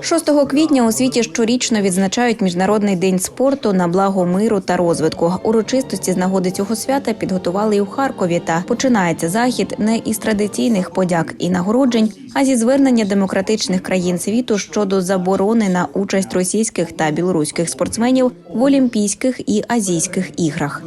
6 квітня у світі щорічно відзначають міжнародний день спорту на благо миру та розвитку. Урочистості з нагоди цього свята підготували і у Харкові. Та починається захід не із традиційних подяк і нагороджень, а зі звернення демократичних країн світу щодо заборони на участь російських та білоруських спортсменів в Олімпійських і Азійських іграх.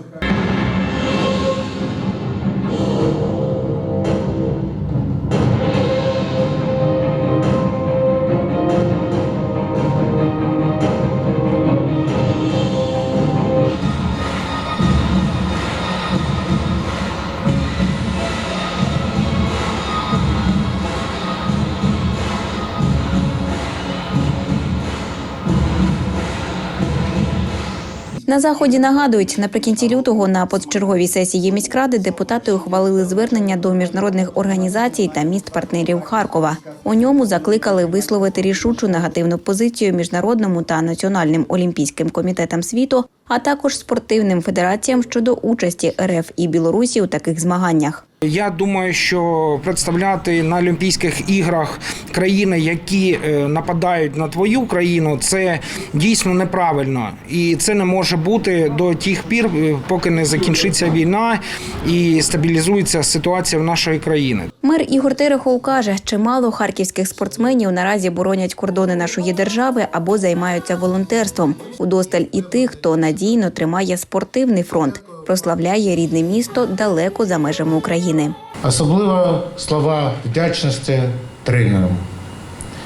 На заході нагадують, наприкінці лютого на позачерговій сесії міськради депутати ухвалили звернення до міжнародних організацій та міст партнерів Харкова. У ньому закликали висловити рішучу негативну позицію міжнародному та національним олімпійським комітетам світу, а також спортивним федераціям щодо участі РФ і Білорусі у таких змаганнях. Я думаю, що представляти на Олімпійських іграх країни, які е, нападають на твою країну, це дійсно неправильно, і це не може бути до тих пір, е, поки не закінчиться війна і стабілізується ситуація в нашої країни. Мер Ігор Терехов каже, чимало харківських спортсменів наразі боронять кордони нашої держави або займаються волонтерством. Удосталь і тих, хто надійно тримає спортивний фронт, прославляє рідне місто далеко за межами України. Особливо слова вдячності тренерам,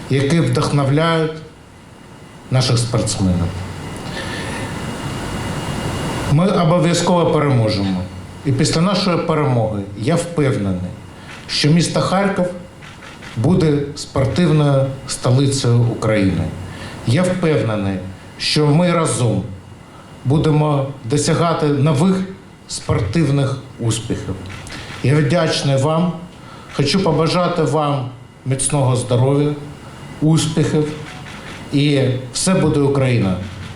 які вдохновляють наших спортсменів. Ми обов'язково переможемо. І після нашої перемоги я впевнений, що місто Харків буде спортивною столицею України. Я впевнений, що ми разом будемо досягати нових спортивних успіхів. Я вдячний вам. Хочу побажати вам міцного здоров'я, успіхів і все буде Україна.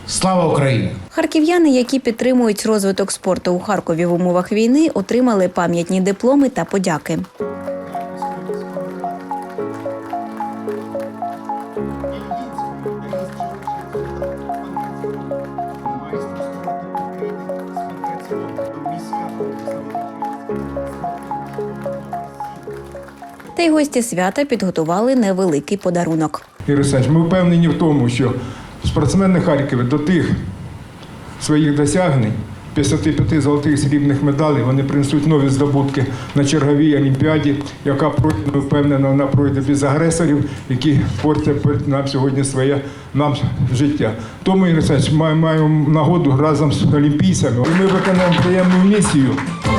Слава Україні! Харків'яни, які підтримують розвиток спорту у Харкові в умовах війни, отримали пам'ятні дипломи та подяки. Та й гості свята підготували невеликий подарунок. Олександрович, ми впевнені в тому, що спортсмени Харкова до тих своїх досягнень, 55 золотих срібних медалей, вони принесуть нові здобутки на черговій олімпіаді, яка пройде, ми впевнено, вона пройде без агресорів, які портять нам сьогодні своє нам життя. Тому Ігор Олександрович, ми маємо нагоду разом з олімпійцями. Ми виконаємо приємну місію.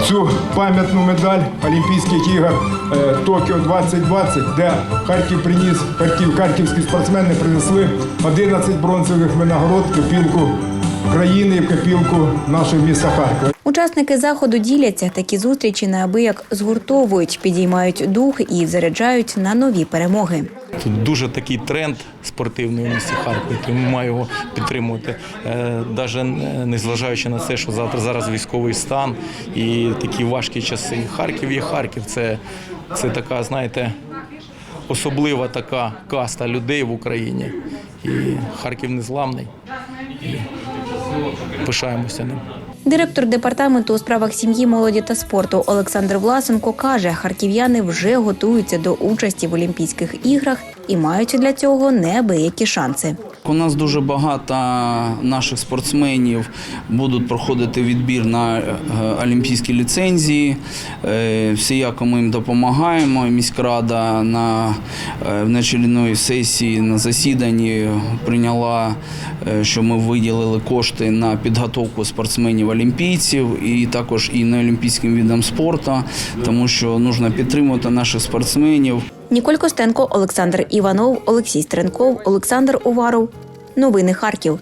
Цю пам'ятну медаль Олімпійських ігор е, Токіо 2020, де Харків приніс, Харків, харківські спортсмени принесли 11 бронзових винагород копілку країни і в копілку нашого міста Харкова. Учасники заходу діляться такі зустрічі неабияк згуртовують, підіймають дух і заряджають на нові перемоги. Тут дуже такий тренд спортивний у місті Харкові, тому ми маємо його підтримувати. Навіть незважаючи на це, що завтра зараз військовий стан і такі важкі часи. Харків є Харків. Це, це така, знаєте, особлива така каста людей в Україні. І Харків незламний. Пишаємося ним. Директор департаменту у справах сім'ї, молоді та спорту Олександр Власенко каже, харків'яни вже готуються до участі в Олімпійських іграх і мають для цього неабиякі шанси. У нас дуже багато наших спортсменів будуть проходити відбір на е, олімпійські ліцензії. Е, Всіяко ми їм допомагаємо. Міськрада на е, сесії на засіданні прийняла, що ми виділили кошти на підготовку спортсменів-олімпійців і також і на олімпійським видам спорту, тому що потрібно підтримувати наших спортсменів. Ніколь Костенко, Олександр Іванов, Олексій Стренков, Олександр Уваров. Новини Харків.